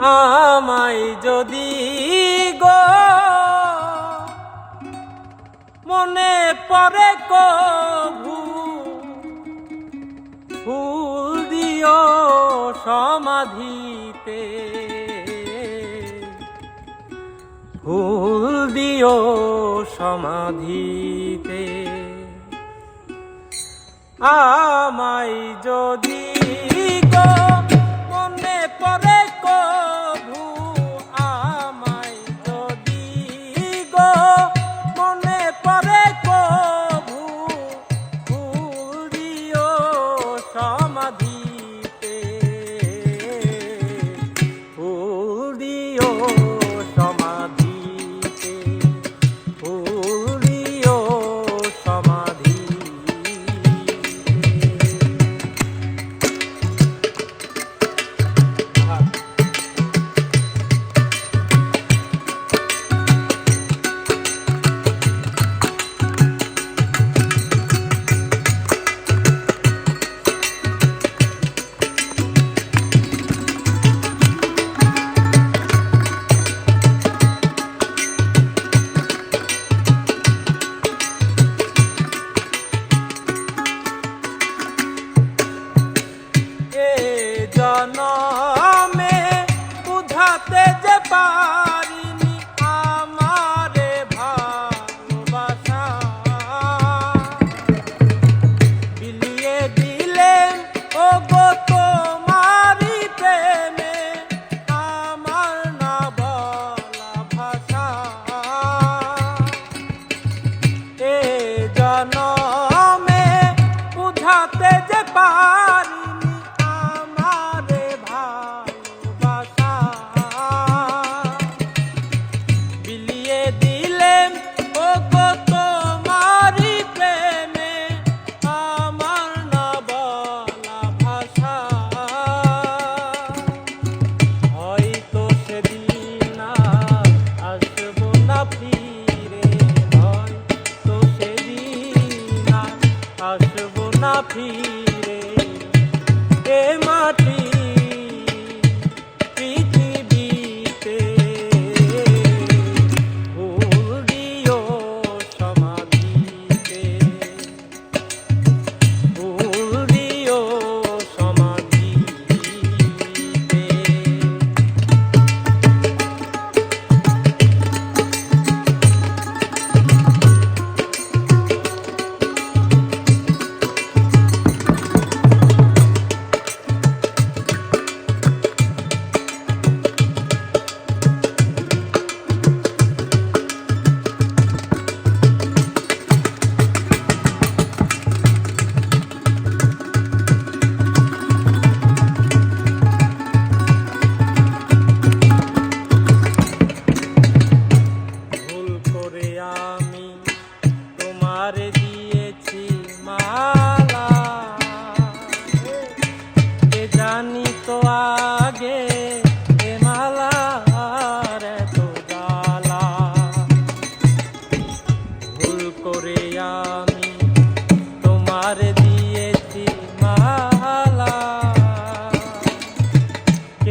আমায় যদি গো মনে পরে কভু, ফুল দিও সমাধিতে। ফুল দিও সমাধিতে। আমায় যদি গো ना ফিরে হয়তো সেদিন আসব না ফিরে।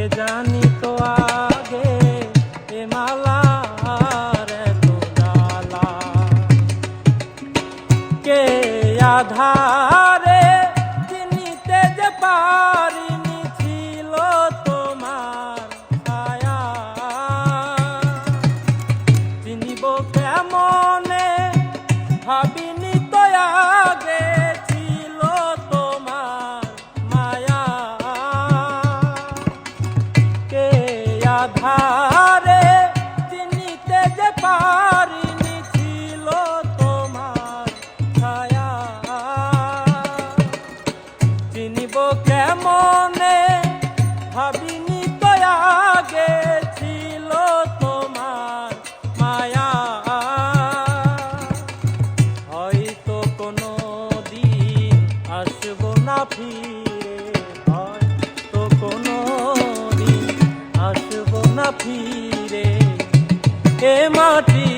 কে জানি তো আগে এ মালার এত কে আধারে আধারে চিনিতে যে পারিনি ছিল তোমার ছায়া। চিনিব কেমনে? ভাবিনি তো আগে ছিল তোমার মায়া। হয়তো কোনো দিন আসব না দিন রে এ মাটি